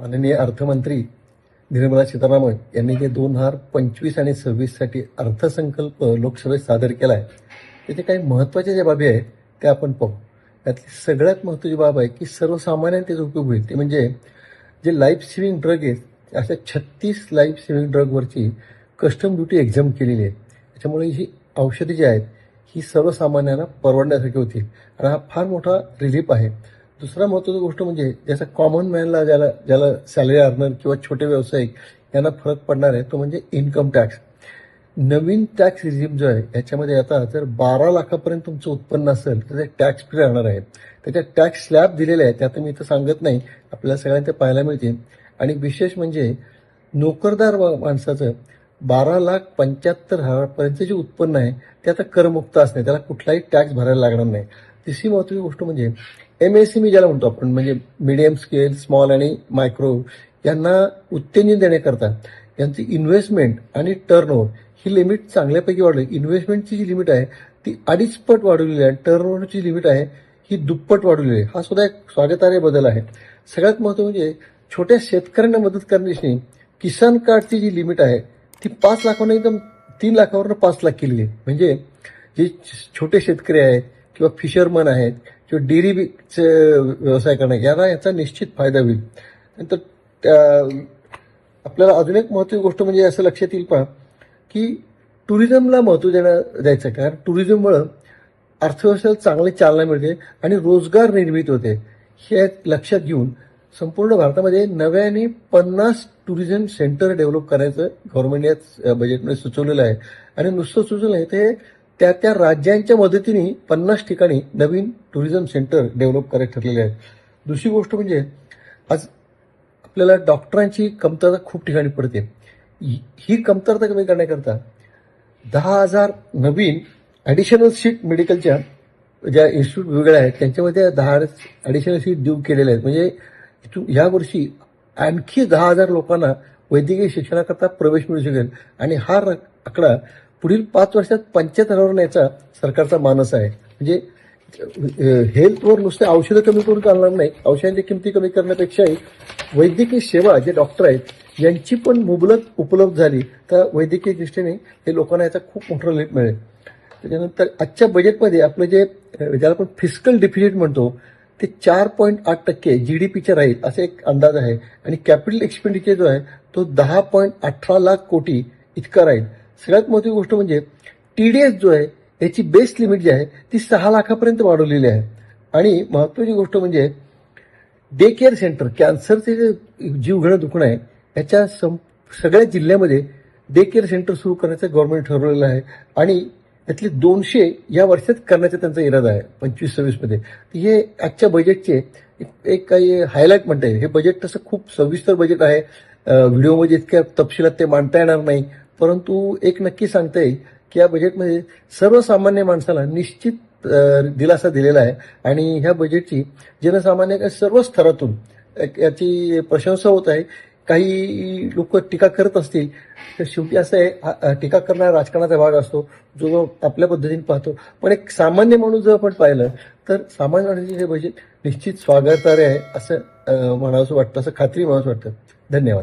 माननीय अर्थमंत्री निर्मला सीतारामन यांनी जे दोन हजार पंचवीस आणि सव्वीससाठी अर्थसंकल्प लोकसभेत सादर केला आहे त्याचे काही महत्त्वाच्या ज्या बाबी आहेत त्या आपण पाहू. त्यातली सगळ्यात महत्त्वाची बाब आहे की सर्वसामान्यांना त्याचा उपयोग होईल. ते म्हणजे जे लाईफ सेव्हिंग ड्रग आहेत अशा छत्तीस लाईफ सेव्हिंग ड्रगवरची कस्टम ड्युटी एक्झाम केलेली आहे. त्याच्यामुळे ही औषधे जी आहेत ही सर्वसामान्यांना परवडण्यासारखी होतील. आणि हा फार मोठा रिलीफ आहे. दुसरा महत्त्वाची गोष्ट म्हणजे ज्याचा कॉमन मॅनला ज्याला ज्याला सॅलरी अर्नर किंवा छोटे व्यावसायिक यांना फरक पडणार आहे तो म्हणजे इन्कम टॅक्स नवीन टॅक्स रिझिम जो आहे याच्यामध्ये आता जर बारा लाखापर्यंत तुमचं उत्पन्न असेल तर ते टॅक्स फ्री राहणार आहे. त्याच्यात टॅक्स स्लॅब दिलेले आहे त्यात मी इथं सांगत नाही आपल्याला सगळ्यांना ते पाहायला मिळते. आणि विशेष म्हणजे नोकरदार माणसाचं बारा लाख पंच्याहत्तर हजारपर्यंत जे उत्पन्न आहे ते आता करमुक्त असणे त्याला कुठलाही टॅक्स भरायला लागणार नाही. तिसरी महत्त्वाची गोष्ट म्हणजे एम एस सी मी ज्याला म्हणतो आपण म्हणजे मिडियम स्केल स्मॉल आणि मायक्रो यांना उत्तेजन देण्याकरता यांची इन्व्हेस्टमेंट आणि टर्नओव्हर ही लिमिट चांगल्यापैकी वाढली. इन्व्हेस्टमेंटची जी लिमिट आहे ती अडीच पट वाढवलेली आहे. टर्नओव्हरची लिमिट आहे ही दुप्पट वाढवलेली आहे. हा सुद्धा एक स्वागतार्ह बदल आहे. सगळ्यात महत्त्व म्हणजे छोट्या शेतकऱ्यांना मदत करण्याची किसान कार्डची जी लिमिट आहे ती पाच लाखावरून एकदम तीन लाखावरनं पाच लाख केली आहे. म्हणजे जे छोटे शेतकरी आहेत किंवा फिशरमन आहेत किंवा डेअरीचे व्यवसाय करणं याला याचा निश्चित फायदा होईल. नंतर त्या- आपल्याला अजून एक महत्त्वाची गोष्ट म्हणजे असं लक्षात येईल पहा की टुरिझमला महत्त्व देणं द्यायचं कारण टुरिझममुळं अर्थव्यवस्थेला चांगली चालना मिळते आणि रोजगार निर्मित होते. हे लक्षात घेऊन संपूर्ण भारतामध्ये नव्याने पन्नास टुरिझम सेंटर डेव्हलप करायचं गव्हर्नमेंट या बजेटमध्ये सुचवलेलं आहे. आणि नुसतं सुचवलं आहे ते त्या त्या राज्यांच्या मदतीने पन्नास ठिकाणी नवीन टुरिझम सेंटर डेव्हलप करायचे ठरलेले आहेत. दुसरी गोष्ट म्हणजे आज आपल्याला डॉक्टरांची कमतरता खूप ठिकाणी पडते. ही- कमतरता कमी करण्याकरता दहा हजार नवीन ॲडिशनल सीट मेडिकलच्या ज्या इन्स्टिट्यूट वेगळ्या आहेत त्यांच्यामध्ये दहा ॲडिशनल सीट देऊ केलेल्या आहेत. म्हणजे इथून ह्या वर्षी आणखी दहा हजार लोकांना वैद्यकीय शिक्षणाकरता प्रवेश मिळू शकेल. आणि हा आकडा पुढील पाच वर्षात पंच्याहत्तर न्यायचा सरकारचा मानस आहे. म्हणजे हेल्थवर नुसते औषधं कमी करून चालणार नाही औषधांची किमती कमी करण्यापेक्षाही वैद्यकीय सेवा जे डॉक्टर आहेत यांची पण मुबलक उपलब्ध झाली. तर वैद्यकीय दृष्टीने हे लोकांना याचा खूप मोठा रिलीफ मिळेल. त्याच्यानंतर आजच्या बजेटमध्ये आपलं जे ज्याला आपण फिजिकल डिफिजिट म्हणतो ते चार पॉईंट आठ टक्के जी डी पीच्या राहील असा एक अंदाज आहे. आणि कॅपिटल एक्सपेंडिचर जो आहे तो दहा पॉईंट अठरा लाख कोटी इतका राहील. सगळ्यात महत्त्वाची गोष्ट म्हणजे टी डी एस जो आहे याची बेस लिमिट जी आहे ती सहा लाखापर्यंत वाढवलेली आहे. आणि महत्त्वाची गोष्ट म्हणजे डे केअर सेंटर कॅन्सरचे जे जीवघेणं दुखणं आहे याच्या सं सगळ्या जिल्ह्यामध्ये डे केअर सेंटर सुरू करण्याचं गव्हर्नमेंट ठरवलेलं आहे. आणि यातले दोनशे या वर्षात करण्याचा त्यांचा इरादा आहे पंचवीस सव्वीसमध्ये. हे आजच्या बजेटचे एक- काही हायलाईट म्हणता येईल. हे बजेट तसं खूप सविस्तर बजेट आहे. व्हिडिओमध्ये इतक्या तपशिलात ते मांडता येणार नाही. परंतु एक नक्की सांगता येईल की या बजेटमध्ये सर्वसामान्य माणसाला निश्चित दिलासा दिलेला आहे. आणि ह्या बजेटची जनसामान्य सर्व स्तरातून याची प्रशंसा होत आहे. काही लोक टीका करत असतील तर शेवटी असं आहे हा- टीका करणारा राजकारणाचा भाग असतो जो आपल्या पद्धतीने पाहतो. पण एक सामान्य माणूस जर आपण पाहिलं तर सामान्य माणसाचे हे बजेट निश्चित स्वागतार्ह आहे असं म्हणावंसं वाटतं असं खात्री म्हणावंसं वाटतं. धन्यवाद.